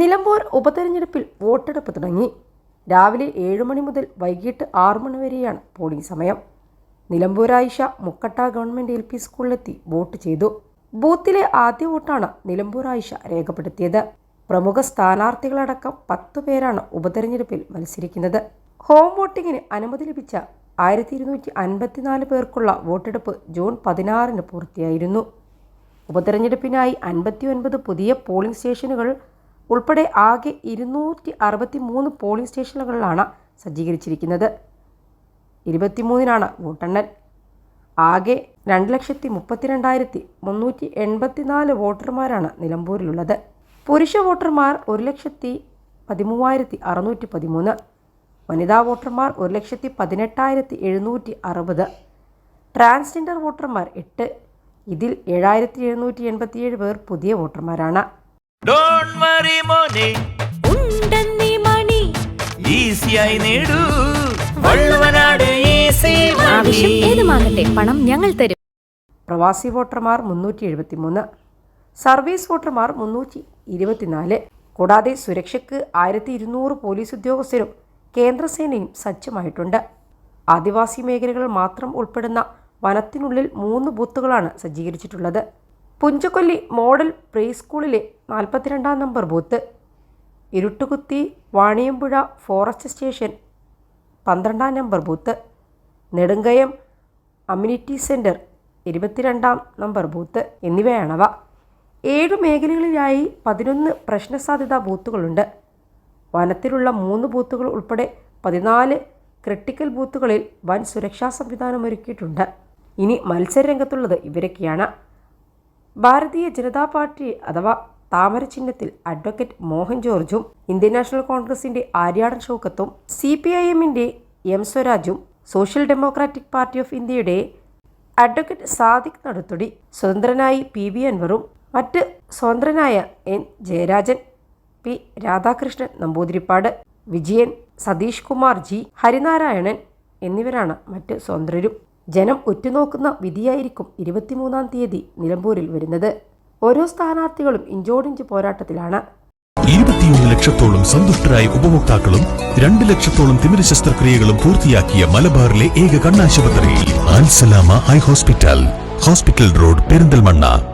നിലമ്പൂർ ഉപതെരഞ്ഞെടുപ്പിൽ വോട്ടെടുപ്പ് തുടങ്ങി. രാവിലെ ഏഴ് മണി മുതൽ വൈകിട്ട് ആറു മണി വരെയാണ് പോളിംഗ് സമയം. Nilambur Ayisha Mukkatta government L P സ്കൂളിലെത്തി vote ചെയ്തു. ബൂത്തിലെ ആദ്യ വോട്ടാണ് നിലമ്പൂർ ആയിഷ രേഖപ്പെടുത്തിയത്. പ്രമുഖ സ്ഥാനാർത്ഥികളടക്കം പത്തു പേരാണ് ഉപതെരഞ്ഞെടുപ്പിൽ മത്സരിക്കുന്നത്. ഹോം വോട്ടിങ്ങിന് അനുമതി ലഭിച്ച ആയിരത്തി ഇരുന്നൂറ്റി അൻപത്തിനാല് പേർക്കുള്ള വോട്ടെടുപ്പ് ജൂൺ പതിനാറിന് പൂർത്തിയായിരുന്നു. ഉപതെരഞ്ഞെടുപ്പിനായി അൻപത്തി ഒൻപത് പുതിയ പോളിംഗ് സ്റ്റേഷനുകൾ ഉൾപ്പെടെ ആകെ ഇരുന്നൂറ്റി അറുപത്തി മൂന്ന് പോളിംഗ് സ്റ്റേഷനുകളിലാണ് സജ്ജീകരിച്ചിരിക്കുന്നത്. ഇരുപത്തിമൂന്നിനാണ് വോട്ടെണ്ണൽ. ആകെ രണ്ട് ലക്ഷത്തി മുപ്പത്തിരണ്ടായിരത്തി മുന്നൂറ്റി എൺപത്തിനാല് വോട്ടർമാരാണ് നിലമ്പൂരിലുള്ളത്. പുരുഷ വോട്ടർമാർ ഒരു ലക്ഷത്തി പതിമൂവായിരത്തി അറുന്നൂറ്റി പതിമൂന്ന് വനിതാ വോട്ടർമാർ ഒരു ലക്ഷത്തി പതിനെട്ടായിരത്തി എഴുന്നൂറ്റി അറുപത് ട്രാൻസ്ജെൻഡർ വോട്ടർമാർ എട്ട്. ഇതിൽ ഏഴായിരത്തി എഴുന്നൂറ്റി എൺപത്തിയേഴ് പേർ പുതിയ വോട്ടർമാരാണ്. ഡോണ്ട് വറി മോനെ. ഉണ്ടെന്നീ മണി. ഈസിയായി നേടൂ. വള്ളുവനാട് ആവശ്യം ഏതുമാകട്ടെ പണം ഞങ്ങൾ തരും. പ്രവാസി വോട്ടർമാർ മുന്നൂറ്റി എഴുപത്തി മൂന്ന് സർവീസ് വോട്ടർമാർ മുന്നൂറ്റി ഇരുപത്തിനാല്. കൂടാതെ സുരക്ഷയ്ക്ക് ആയിരത്തി ഇരുന്നൂറ് പോലീസ് ഉദ്യോഗസ്ഥരും കേന്ദ്രസേനയും സജ്ജമായിട്ടുണ്ട്. ആദിവാസി മേഖലകൾ മാത്രം ഉൾപ്പെടുന്ന വനത്തിനുള്ളിൽ മൂന്ന് ബൂത്തുകളാണ് സജ്ജീകരിച്ചിട്ടുള്ളത്. പുഞ്ചക്കൊല്ലി മോഡൽ പ്രീ സ്കൂളിലെ നാൽപ്പത്തിരണ്ടാം number booth. Iruttukuthi Vaniyampuzha forest station പന്ത്രണ്ടാം number booth. Nedumkayam community centre ഇരുപത്തിരണ്ടാം നമ്പർ ബൂത്ത് എന്നിവയാണവ. ഏഴു മേഖലകളിലായി പതിനൊന്ന് പ്രശ്ന സാധ്യതാ ബൂത്തുകളുണ്ട്. വനത്തിലുള്ള മൂന്ന് ബൂത്തുകൾ ഉൾപ്പെടെ പതിനാല് ക്രിട്ടിക്കൽ ബൂത്തുകളിൽ വൻ സുരക്ഷാ സംവിധാനം ഒരുക്കിയിട്ടുണ്ട്. ഇനി മത്സരരംഗത്തുള്ളത് ഇവരൊക്കെയാണ്. ഭാരതീയ ജനതാ പാർട്ടി അഥവാ താമര ചിഹ്നത്തിൽ അഡ്വക്കേറ്റ് മോഹൻ ജോർജും ഇന്ത്യൻ നാഷണൽ കോൺഗ്രസിന്റെ ആര്യാടൻ ഷൗക്കത്തും സി പി ഐ എമ്മിന്റെ എം സ്വരാജും സോഷ്യൽ ഡെമോക്രാറ്റിക് പാർട്ടി ഓഫ് ഇന്ത്യയുടെ അഡ്വക്കേറ്റ് സാദിഖ് നടുത്തുടി സ്വതന്ത്രനായി പി വി അൻവറും മറ്റ് സ്വതന്ത്രനായ N Jayarajan P Radhakrishnan Namboothiripad Vijayan Satheesh Kumar G Harinarayanan എന്നിവരാണ് മറ്റ് സ്വതന്ത്രരും. ജനം ഉറ്റുനോക്കുന്ന വിധിയായിരിക്കും ഇരുപത്തിമൂന്നാം തീയതി നിലമ്പൂരിൽ വരുന്നത്. ഓരോ സ്ഥാനാർത്ഥികളും ഇഞ്ചോടിഞ്ച് പോരാട്ടത്തിലാണ്. ഇരുപത്തിയൊന്ന് ലക്ഷത്തോളം സന്തുഷ്ടരായ ഉപഭോക്താക്കളും രണ്ട് ലക്ഷത്തോളം തിമിര ശസ്ത്രക്രിയകളും പൂർത്തിയാക്കിയ മലബാറിലെ ഏക കണ്ണാശുപത്രി ആൻസലാമ eye hospital. Hospital road Perinthalmanna.